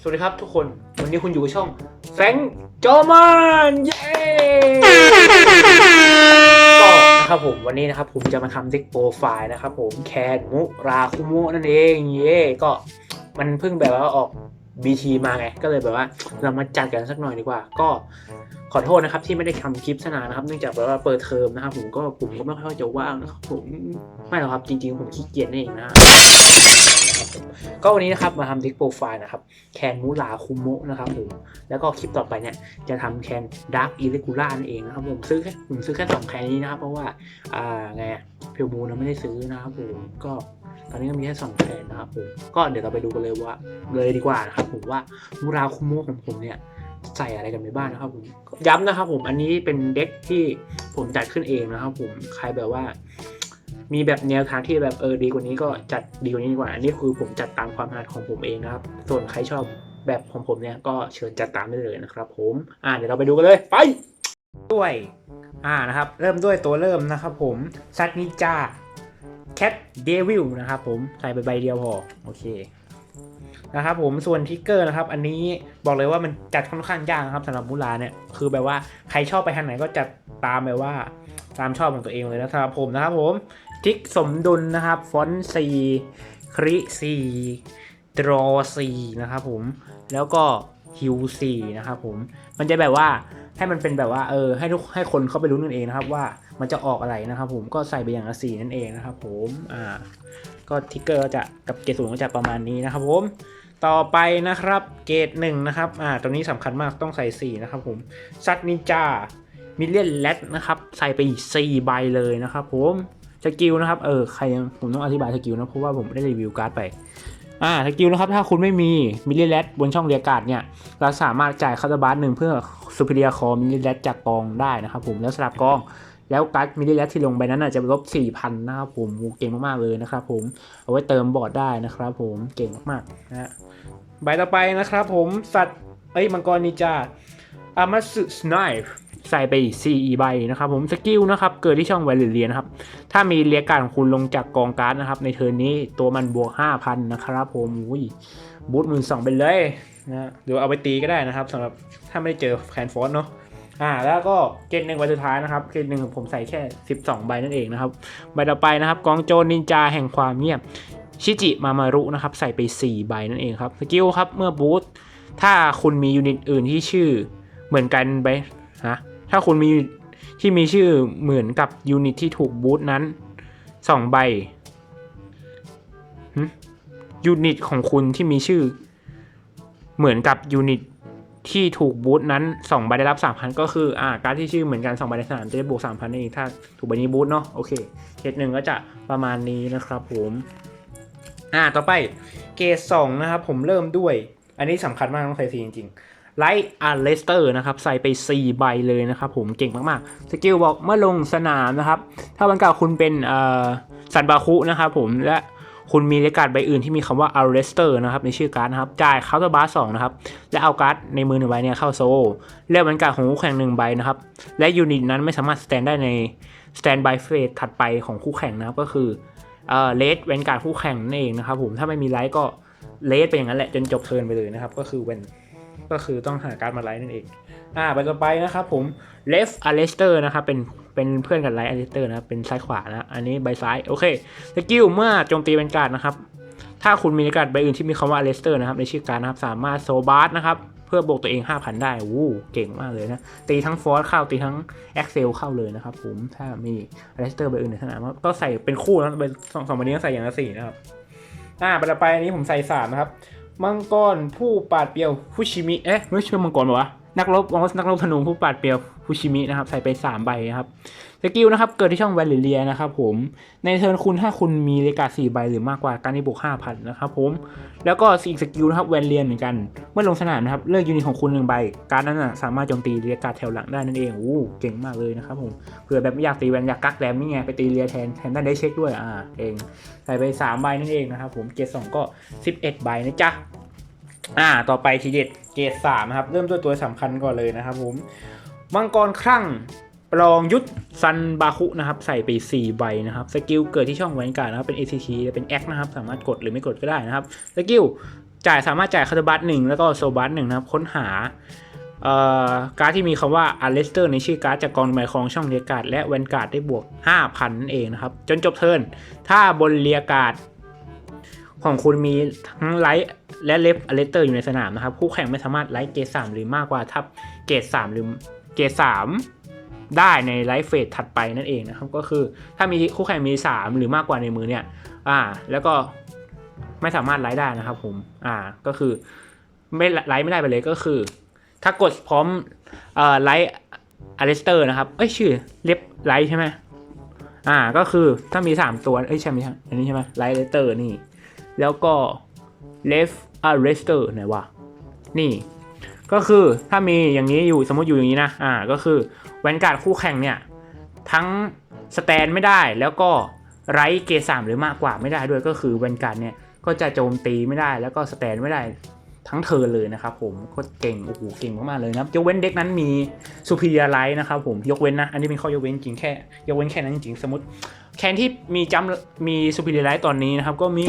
สวัสดีครับทุกคน วันนี้คุณอยู่กับช่องแฟงจอมันเย้ก็นะครับผมวันนี้นะครับผมจะมาทำเด็กโปรไฟล์นะครับผมแคนมุราคุโมนั่นเองเย้ก็มันเพิ่งแบบว่าออก BT มาไง ก็เลยแบบว่าเรามาจัดกันสักหน่อยดีกว่า ก็ขอโทษนะครับที่ไม่ได้ทำคลิปสนานนะครับ เนื่องจากแบบว่าเปิดเทอมนะครับ ผมก็ผมก็ไม่ค่อยจะว่างนะครับผมไม่หรอกครับจริง ๆ ผมขี้เกียจนั่นเองนะ ครับก็วันนี้นะครับมาทำดิกโปรไฟล์นะครับแคนมูลาคุโมะนะครับผมแล้วก็คลิปต่อไปเนี่ยจะทำแคนดาร์กอิเลกูล่านั่นเองนะครับผมซื้อแค่ผมซื้อแค่สองแคนนี้นะครับเพราะว่าอ่าไงเพียวมูนะไม่ได้ซื้อนะครับผมก็ตอนนี้ก็มีแค่สองแคนนะครับผมก็เดี๋ยวเราไปดูกันเลยว่าเลยดีกว่านะครับผมว่ามูราคุโมะของผมเนี่ยใส่อะไรกันไปบ้างนะครับผมย้ำนะครับผมอันนี้เป็นเด็กที่ผมจัดขึ้นเองนะครับผมใครแบบว่า มีแบบแนวทางที่แบบเออดีกว่านี้ก็จัดดีกว่านี้ดีกว่า อันนี้คือผมจัดตามความถนัดของผมเองนะครับ ส่วนใครชอบแบบของผมเนี่ยก็เชิญจัดตามได้เลยนะครับ ผม อ่าเดี๋ยวเราไปดูกันเลยไปด้วยอ่านะครับเริ่มด้วยตัวเริ่มนะครับผมซัตนิจาแคทเดวิลนะครับผมใส่ไปใบเดียวพอโอเคนะครับผมส่วนทิกเกอร์นะครับ อันนี้บอกเลยว่ามันจัดค่อนข้างยากนะครับสำหรับมูลาเนี่ยคือแบบว่าใครชอบไปทางไหนก็จัดตามแบบว่าตามชอบของตัวเองเลยนะสำหรับผมนะครับผม ทิกสมดุลนะครับ ฟอนต์สีคริสีดรอสีนะครับผม แล้วก็ฮิวสีนะครับผม มันจะแบบว่าให้มันเป็นแบบว่าเออให้ทุกให้คนเข้าไปรู้นั่นเองนะครับ ว่ามันจะออกอะไรนะครับผมก็ใส่ไปอย่างละสีนั่นเองนะครับผมอ่าก็ทิกเกอร์ก็จะกับเกรดสูงก็จะประมาณนี้นะครับผมต่อไปนะครับเกรดหนึ่งนะครับอ่าตรงนี้สำคัญมากต้องใส่4นะครับผมซัตนิจามิเลียนแลดนะครับ ใส่ไปอีก4ใบเลยนะครับผม สกิลนะครับเออใครยังผมต้องอธิบายสกิลนะเพราะว่าผมได้รีวิวการ์ดไปอ่าสกิลนะครับถ้าคุณไม่มีมิเลียนแลดบนช่องเรียกการ์ดเนี่ยเราสามารถจ่ายคาร์บาร์หนึ่งเพื่อซูเปอร์เรียคอมิเลียนแลดจากกองได้นะครับผมแล้วสลับกองแล้วการ์ดมิเลียนแลดที่ลงไปนั้นอาจจะลบ4,000นะครับผมเก่งมากๆเลยนะครับผมเอาไว้เติมบอร์ดได้นะครับผมเก่งมากๆนะฮะใบต่อไปนะครับผมสัตว์เอ้ยมังกรนิจาอามาสึสไนป์ ใส่ไป4ใบนะครับผมสกิลนะครับเกิดที่ช่องไวเลเลียนะครับ ถ้ามีเรียกการของคุณลงจากกองการ์ดนะครับ ในเทิร์นนี้ตัวมันบวก5,000นะครับผมอุ้ยบูทหมื่นสองไปเลยนะหรือเอาไปตีก็ได้นะครับสำหรับถ้าไม่ได้เจอแคนฟอสเนาะอ่าแล้วก็เกณฑ์หนึ่งใบสุดท้ายนะครับเกณฑ์หนึ่งผมใส่แค่ 12 ใบนั่นเองนะครับใบต่อไปนะครับกองโจรนินจาแห่งความเงียบชิจิมามารุนะครับใส่ไป 4 ใบนั่นเองครับสกิลครับเมื่อบูทถ้าคุณมียูนิตอื่นที่ชื่อเหมือนกันไปฮะ ถ้าคุณมีที่มีชื่อเหมือนกับยูนิตที่ถูกบูทนั้น2ใบยูนิตของคุณที่มีชื่อ เหมือนกับยูนิตที่ถูกบูทนั้น2ใบได้รับ3,000ก็คืออ่าการที่ชื่อเหมือนกัน2ใบในสนามจะได้บวก3,000นั่นเองถ้าถูกใบนี้บูทเนาะโอเคเคสหนึ่งก็จะประมาณนี้นะครับผมอ่าต่อไปเกรดสองนะครับผมเริ่มด้วย อันนี้สำคัญมากต้องใส่สีจริงๆ ไลท์อาร์เลสเตอร์นะครับใส่ไป 4 ใบเลยนะครับผมเก่งมากๆ สกิลบอกเมื่อลงสนามนะครับ ถ้าวันเก่าคุณเป็นเอ่อซันบาคุนะครับผมและคุณมีเลกาดใบอื่นที่มีคำว่า Arrester นะครับในชื่อการ์ดนะครับ จ่ายเคาน์เตอร์บาร์สองนะครับ และเอาการ์ดในมือหนึ่งใบเนี่ยเข้าโซลเลือกวันกาดของคู่แข่งหนึ่งใบนะครับ และยูนิตนั้นไม่สามารถสแตนได้ในสแตนบายเฟสถัดไปของคู่แข่งนะครับ ก็คือเอ่อเลสเวนการดคู่แข่งนั่นเองนะครับผมถ้าไม่มีไลท์ก็เลสไปอย่างนั้นแหละจนจบเทิร์นไปเลยนะครับ ก็คือเวน ก็คือต้องหาการดมาไลท์นั่นเอง อ่าใบต่อไปนะครับผมเลฟอเลสเตอร์นะครับเป็นเป็นเพื่อนกับไลท์อเลสเตอร์นะครับเป็นซ้ายขวานะอันนี้ใบซ้ายโอเคสกิลเมื่อโจมตีเป็นการดนะครับ ถ้าคุณมีการดใบอื่นที่มีคำว่าอเลสเตอร์นะครับในชื่อการดนะครับสามารถโซบาร์สนะครับเพื่อบวกตัวเอง 5,000 ได้วู้เก่งมากเลยนะ ตีทั้งฟอร์สเข้าตีทั้งแอ็กเซลเข้าเลยนะครับผมถ้ามีอเลสเตอร์ใบอื่นในสนามก็ใส่เป็นคู่แล้วใบสองสองใบนี้ก็ใส่อย่างละสี่นะครับอ่าไปต่อไปอันนี้ผมใส่สามนะครับ มังกรผู้ปาดเปียวฟูชิมิ เอ๊ะ ไม่ใช่มังกรปะวะ นักรบมอสนักรบธนูผู้ปาดเปรียวฟูชิมินะครับ ใส่ไปสามใบนะครับสกิลนะครับ เกิดที่ช่องแวลเลียนะครับผม ในเทิร์นคุณถ้าคุณมีเลกาสี่ใบหรือมากกว่าการที่บวกห้าพันนะครับผม แล้วก็อีกสกิลนะครับแวนเลียเหมือนกัน เมื่อลงสนามนะครับ เลือกยูนิตของคุณหนึ่งใบ การนั้นนะสามารถโจมตีเรียกาแถวหลังได้นั่นเองโอ้เก่งมากเลยนะครับผมเผื่อแบบไม่อยากตีแวนอยากกักแรมนี่ไงไปตีเรียแทนแทนได้ได้เช็คด้วยอ่าเองใส่ไปสามใบนั่นเองนะครับผมเกรดสองก็สิบเอ็ดใบนะจ๊ะ อ่า ต่อไปทีเด็ดเกรดสามนะครับ เริ่มด้วยตัวสำคัญก่อนเลยนะครับผม มังกรครั่งปลองยุทธซันบาคุนะครับ ใส่ไป 4 ใบนะครับ สกิลเกิดที่ช่องแวนการ์ดนะครับ เป็น ACT เป็นแอคนะครับ สามารถกดหรือไม่กดก็ได้นะครับ สกิลจ่ายสามารถจ่ายคาร์บัตหนึ่งแล้วก็โซบัตหนึ่งนะครับ ค้นหาเอ่อการ์ดที่มีคำว่า a l e s t e r ในชื่อการ์ดจากกองหมายของช่องเรียกการ์ดและแวนการ์ดได้บวก 5,000นั่นเองนะครับ จนจบเทิร์นถ้าบนเรียการ์ด ของคุณมีทั้งไลท์และเลฟอเลสเตอร์อยู่ในสนามนะครับ คู่แข่งไม่สามารถไลท์เกรดสามหรือมากกว่าทับเกรดสามหรือเกรดสามได้ในไลฟ์เฟสถัดไปนั่นเองนะครับ ก็คือถ้ามีคู่แข่งมี 3 หรือมากกว่าในมือเนี่ย อ่า แล้วก็ไม่สามารถไลฟ์ได้นะครับผม อ่า ก็คือไม่ไลฟ์ไม่ได้ไปเลยก็คือ ถ้ากดพร้อมเอ่อไลฟ์อเลสเตอร์นะครับ เอ้ยชื่อเล็บไลฟ์ใช่ไหมอ่า ก็คือถ้ามี 3 ตัว เอ้ยใช่ไหมอันนี้ใช่ไหมไลฟ์อเลสเตอร์นี่ แล้วก็เลฟอเลสเตอร์ไหนวะนี่ ก็คือถ้ามีอย่างนี้อยู่สมมติอยู่อย่างนี้นะ อ่า ก็คือแวนการ์ดคู่แข่งเนี่ย ทั้งสแตนไม่ได้แล้วก็ไรเกสามหรือมากกว่าไม่ได้ด้วยก็คือแวนการ์ดเนี่ย ก็จะโจมตีไม่ได้แล้วก็สแตนไม่ได้ทั้งเทิร์นเลยนะครับผมโคตรเก่งโอ้โหเก่งมากๆเลยนะครับยกเว้นเด็กนั้นมีซูเปอร์ไลท์นะครับผมยกเว้นนะ อันนี้เป็นข้อยกเว้นจริงแค่ ยกเว้นแค่นั้นจริงสมมติ แคนที่มีจัมมีซูเปอร์ไลท์ตอนนี้นะครับ ก็มี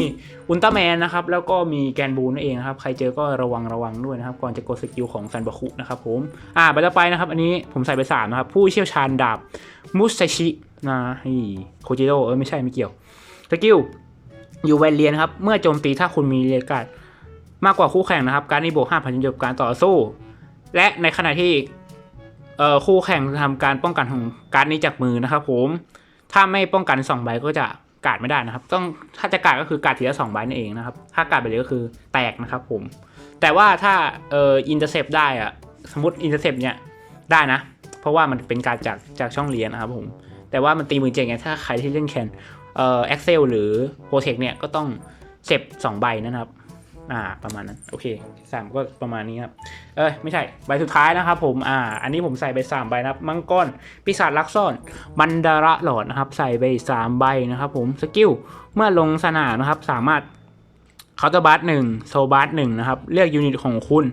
อุลตร้าแมนนะครับ แล้วก็มีแกนบูนั่นเองนะครับ ใครเจอก็ระวังระวังด้วยนะครับ ก่อนจะกดสกิลของซันบาคุนะครับผม อ่าไปต่อไปนะครับ อันนี้ผมใส่ไปสามนะครับ ผู้เชี่ยวชาญดาบมุสชินะนี่โคจิโร่เออไม่ใช่ไม่เกี่ยวสกิลอยู่แวนเลียนครับ เมื่อโจมตีถ้าคุณมีเรียกการดมากกว่าคู่แข่งนะครับ การนี้บวก5 0 0 0จนจบการต่อสู้ และในขณะที่เอ่อคู่แข่งทำการป้องกันของการนี้จากมือนะครับผม ถ้าไม่ป้องกัน2ใบก็จะกาดไม่ได้นะครับ ต้องถ้าจะกาดก็คือกาดทีละ2ใบนั่นเองนะครับ ถ้ากาดไปเลยก็คือแตกนะครับผม แต่ว่าถ้าเอออินเตอร์เซปได้อะสมมติอินเตอร์เซปเนี่ยได้นะ เพราะว่ามันเป็นการจากจากช่องเรียนนะครับผม แต่ว่ามันตีมือเจ๋งไงถ้าใครที่เล่นแคนเอ่อ Excel หรือ Protect เนี่ยก็ต้องเสพ2ใบนะครับ อ่า ประมาณนั้น โอเคสามก็ประมาณนี้ครับ เอ้ย ไม่ใช่ ใบสุดท้ายนะครับผม อ่า อันนี้ผมใส่ไป3ใบนะครับ มังกร ปีศาจลักซ่อนมันดาระหลอดนะครับ ใส่ไป3ใบนะครับผม สกิล เมื่อลงสนามนะครับ สามารถเคาน์เตอร์บัสหนึ่งโซบัสหนึ่งนะครับ เลือกยูนิตของคุณ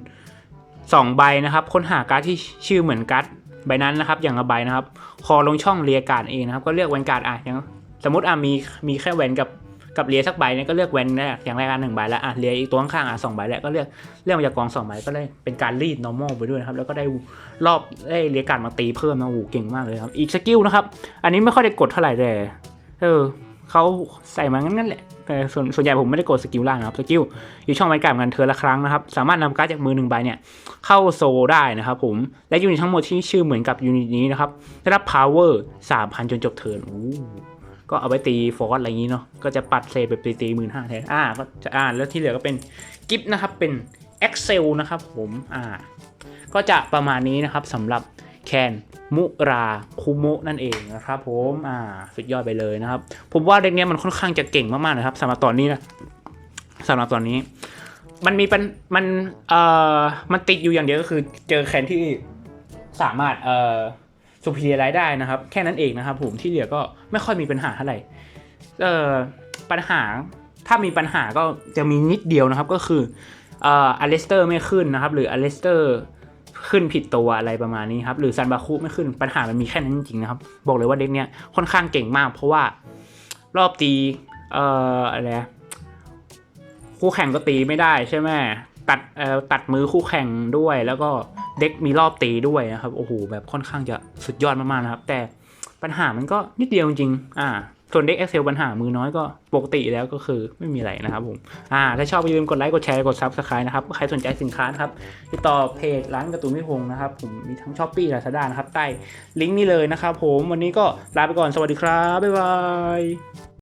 2ใบนะครับ ค้นหาการ์ดที่ชื่อเหมือนการ์ดใบนั้นนะครับ อย่างละใบนะครับ คอลงช่องเรียการ์ดเองนะครับ ก็เลือกแวนการ์ดอะอย่างสมมติอะมีมีแค่แวนกับ กับเรียสักใบเนี่ยก็เลือกแวนแรกอย่างแรกอันหนึ่งใบแล้วอะเรียอีกตัวข้างๆอะสองใบแล้วก็เลือกเลือกมาจากกองสองใบก็เลยเป็นการรีด normal ไปด้วยนะครับแล้วก็ได้รอบได้เรียการมาตีเพิ่มนะโอ้โหเก่งมากเลยครับอีกสกิลนะครับอันนี้ไม่ค่อยได้กดเท่าไหร่แต่เออเขาใส่มางั้นๆแหละแต่ส่วนส่วนใหญ่ผมไม่ได้กดสกิลล่างนะครับสกิลอยู่ช่องแวนการ์ดกันเธอละครั้งนะครับ สามารถนำการ์ดจากมือหนึ่งใบเนี่ยเข้าโซได้นะครับผมและยูนิตทั้งหมดที่ชื่อเหมือนกับยูนิตนี้นะครับได้รับ power 3,000 จนจบเทิร์นอู้ ก็เอาไปตีฟอร์สอะไรอย่างนี้เนาะก็จะปัดเซฟแบบตีตีหมื่นห้าแทนอ่าก็จะอ่าแล้วที่เหลือก็เป็นกิฟต์นะครับเป็น Excel นะครับผมอ่าก็จะประมาณนี้นะครับสำหรับแคนมุราคุโมนั่นเองนะครับผมอ่าสุดยอดไปเลยนะครับ ผมว่าเด็กเนี้ยมันค่อนข้างจะเก่งมากๆนะครับสำหรับตอนนี้นะสำหรับตอนนี้ มันมีปัญมันเอ่อมันติดอยู่อย่างเดียวก็คือเจอแคนที่สามารถเอ่อ สุพีไรได้นะครับ แค่นั้นเองนะครับผมที่เหลือก็ไม่ค่อยมีปัญหาเท่าไหร่เอ่อปัญหาถ้ามีปัญหาก็จะมีนิดเดียวนะครับก็คือเอ่ออเลสเตอร์ไม่ขึ้นนะครับ หรืออเลสเตอร์ขึ้นผิดตัวอะไรประมาณนี้ครับหรือซันบาคุไม่ขึ้นปัญหามันมีแค่นั้นจริงๆนะครับ บอกเลยว่าเด็กเนี้ยค่อนข้างเก่งมาก เพราะว่ารอบตีเอ่ออะไรคู่แข่งก็ตีไม่ได้ใช่ไหม ตัดเอ่อตัดมือคู่แข่งด้วย แล้วก็เด็กมีรอบตีด้วยนะครับโอ้โหแบบค่อนข้างจะสุดยอดมากๆนะครับ แต่ปัญหามันก็นิดเดียวจริงอ่าส่วนเด็ก Excel ปัญหามือน้อยก็ปกติแล้วก็คือไม่มีอะไรนะครับผมอ่าถ้าชอบอย่าลืมกดไลค์กดแชร์กด Subscribe นะครับใครสนใจสินค้านะครับติดต่อเพจร้านการ์ตูนมิพงศ์นะครับผมมีทั้งช้อปปี้ลาซาด้านะครับใต้ลิงก์นี้เลยนะครับผมวันนี้ก็ลาไปก่อนสวัสดีครับบ๊ายบาย